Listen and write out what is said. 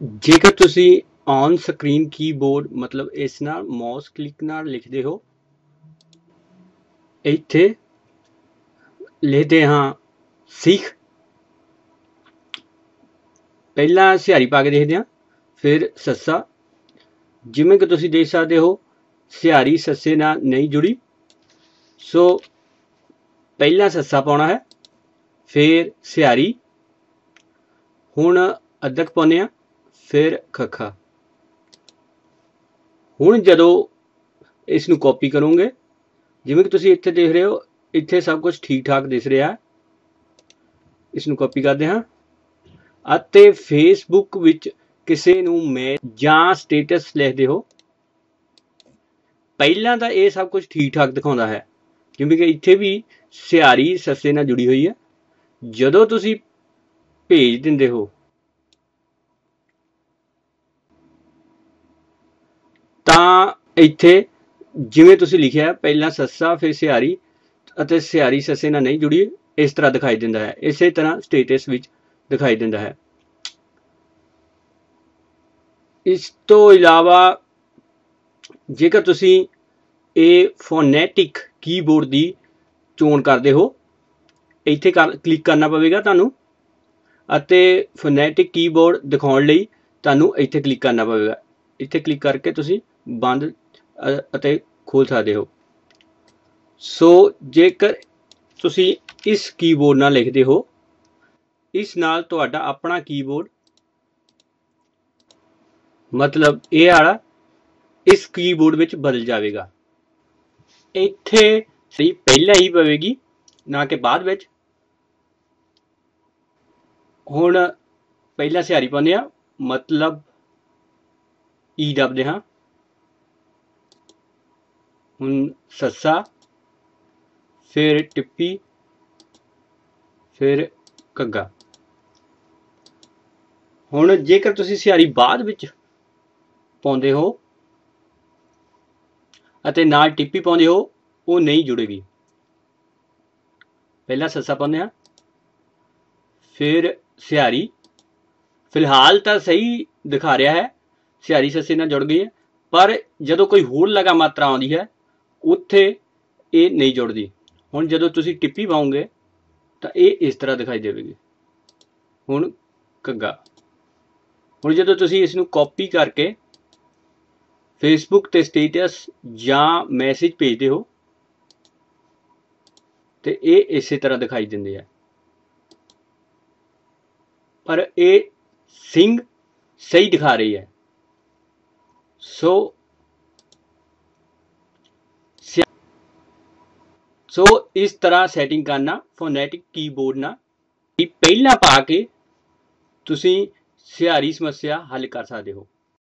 ਜੇਕਰ ਤੁਸੀਂ on screen keyboard ਮਤਲਬ ਇਸ ਨਾਲ ਮਾਊਸ ਕਲਿੱਕ ਨਾਲ ਲਿਖਦੇ ਹੋ, ਇੱਥੇ ਲਿਖਦੇ ਹਾਂ ਸਿੱਖ। ਪਹਿਲਾਂ ਸਿਹਾਰੀ ਪਾ ਕੇ ਦੇਖਦੇ ਹਾਂ, ਫਿਰ ਸੱਸਾ। ਜਿਵੇਂ ਕਿ ਤੁਸੀਂ ਦੇਖ ਸਕਦੇ ਹੋ, ਸਿਹਾਰੀ ਸੱਸੇ ਨਾਲ ਨਹੀਂ ਜੁੜੀ। ਸੋ ਪਹਿਲਾਂ ਸੱਸਾ ਪਾਉਣਾ ਹੈ, ਫਿਰ ਸਿਹਾਰੀ। ਹੁਣ ਅਦਰਕ ਪਾਉਂਦੇ ਆ ਫਿਰ ਖੱਖਾ। ਹੁਣ ਜਦੋਂ ਇਸ ਨੂੰ ਕਾਪੀ ਕਰੋਗੇ, ਜਿਵੇਂ ਕਿ ਤੁਸੀਂ ਇੱਥੇ ਦੇਖ ਰਹੇ ਹੋ, ਇੱਥੇ ਸਭ ਕੁਝ ਠੀਕ ਠਾਕ ਦਿਸ ਰਿਹਾ ਹੈ। ਇਸ ਨੂੰ ਕਾਪੀ ਕਰਦੇ ਹਾਂ। ਅਤੇ ਫੇਸਬੁੱਕ ਵਿੱਚ ਕਿਸੇ ਨੂੰ ਮੈਂ ਜਾਂ ਸਟੇਟਸ ਲਿਖਦੇ ਹੋ, ਪਹਿਲਾਂ ਤਾਂ ਇਹ ਸਭ ਕੁਝ ਠੀਕ ਠਾਕ ਦਿਖਾਉਂਦਾ ਹੈ। ਜਿਵੇਂ ਕਿ ਇੱਥੇ ਵੀ ਸਿਆਰੀ ਸੱਸੇ ਨਾਲ ਜੁੜੀ ਹੋਈ ਹੈ। ਜਦੋਂ ਤੁਸੀਂ ਭੇਜ ਦਿੰਦੇ ਹੋ ਤਾਂ ਇੱਥੇ ਜਿਵੇਂ ਤੁਸੀਂ ਲਿਖਿਆ, ਪਹਿਲਾਂ ਸੱਸਾ, ਫਿਰ ਸਿਹਾਰੀ ਅਤੇ ਸਿਹਾਰੀ ਸੱਸੇ ਨਾਲ ਨਹੀਂ ਜੁੜੀ ਇਸ ਤਰ੍ਹਾਂ ਦਿਖਾਈ ਦਿੰਦਾ ਹੈ। ਇਸੇ ਤਰ੍ਹਾਂ ਸਟੇਟਸ ਵਿੱਚ ਦਿਖਾਈ ਦਿੰਦਾ ਹੈ। ਇਸ ਤੋਂ ਇਲਾਵਾ ਜੇਕਰ ਤੁਸੀਂ ਇਹ ਫੋਨੈਟਿਕ ਕੀਬੋਰਡ ਦੀ ਚੋਣ ਕਰਦੇ ਹੋ, ਇੱਥੇ ਕਲਿੱਕ ਕਰਨਾ ਪਵੇਗਾ ਤੁਹਾਨੂੰ ਅਤੇ ਫੋਨੈਟਿਕ ਕੀਬੋਰਡ ਦਿਖਾਉਣ ਲਈ ਤੁਹਾਨੂੰ ਇੱਥੇ ਕਲਿੱਕ ਕਰਨਾ ਪਵੇਗਾ। ਇੱਥੇ ਕਲਿੱਕ ਕਰਕੇ ਤੁਸੀਂ ਬੰਦ ਅਤੇ ਖੋਲ ਸਕਦੇ ਹੋ। ਸੋ ਜੇਕਰ ਤੁਸੀਂ ਇਸ ਕੀਬੋਰਡ ਨਾਲ ਲਿਖਦੇ ਹੋ, ਇਸ ਨਾਲ ਤੁਹਾਡਾ ਆਪਣਾ ਕੀਬੋਰਡ ਮਤਲਬ ਇਹ ਵਾਲਾ ਇਸ ਕੀਬੋਰਡ ਵਿੱਚ ਬਦਲ ਜਾਵੇਗਾ। ਇੱਥੇ ਸਹੀ ਪਹਿਲਾਂ ਹੀ ਪਵੇਗੀ, ਨਾ ਕਿ ਬਾਅਦ ਵਿੱਚ। ਹੁਣ ਪਹਿਲਾਂ ਸਿਹਾਰੀ ਪਾਉਂਦੇ ਆ ਮਤਲਬ ਈ ਦੱਬਦੇ ਹਾਂ। ਹੁਣ ਸੱਸਾ, ਫਿਰ ਟਿੱਪੀ, ਫਿਰ ਕੱਗਾ ਹੁਣ ਜੇਕਰ ਤੁਸੀਂ ਸਿਆਰੀ ਬਾਅਦ ਵਿੱਚ ਪਾਉਂਦੇ ਹੋ ਅਤੇ ਨਾਲ ਟਿੱਪੀ ਪਾਉਂਦੇ ਹੋ, ਉਹ ਨਹੀਂ ਜੁੜੇਗੀ। ਪਹਿਲਾਂ ਸੱਸਾ ਪਾਉਂਦੇ ਆ ਫਿਰ ਸਿਆਰੀ। ਫਿਲਹਾਲ ਤਾਂ ਸਹੀ ਦਿਖਾ ਰਿਹਾ ਹੈ, ਸਿਆਰੀ ਸੱਸੇ ਨਾਲ ਜੁੜ ਗਈ ਹੈ, ਪਰ ਜਦੋਂ ਕੋਈ ਹੋਰ ਲਗਾ ਮਾਤਰਾ ਆਉਂਦੀ ਹੈ ਉੱਥੇ ਇਹ ਨਹੀਂ ਜੁੜਦੀ। ਹੁਣ ਜਦੋਂ ਤੁਸੀਂ ਟਿੱਪੀ ਪਾਉਂਗੇ ਤਾਂ ਇਹ ਇਸ ਤਰ੍ਹਾਂ ਦਿਖਾਈ ਦੇਵੇਗੀ। ਹੁਣ ਕੱਗਾ ਹੁਣ ਜਦੋਂ ਤੁਸੀਂ ਇਸ ਨੂੰ ਕਾਪੀ ਕਰਕੇ ਫੇਸਬੁੱਕ ਤੇ ਸਟੇਟਸ ਜਾਂ ਮੈਸੇਜ ਭੇਜਦੇ ਹੋ, ਤੇ ਇਹ ਇਸੇ ਤਰ੍ਹਾਂ ਦਿਖਾਈ ਦਿੰਦੇ ਆ ਪਰ ਇਹ ਸਿੰਘ ਸਹੀ ਦਿਖਾ ਰਹੀ ਹੈ। ਸੋ ਸੋ ਇਸ ਤਰ੍ਹਾਂ ਸੈਟਿੰਗ ਕਰਨਾ ਫੋਨੈਟਿਕ ਕੀਬੋਰਡ ਨਾਲ ਪਹਿਲਾਂ ਪਾ ਕੇ ਤੁਸੀਂ ਸਿਹਾਰੀ ਸਮੱਸਿਆ ਹੱਲ ਕਰ ਸਕਦੇ ਹੋ।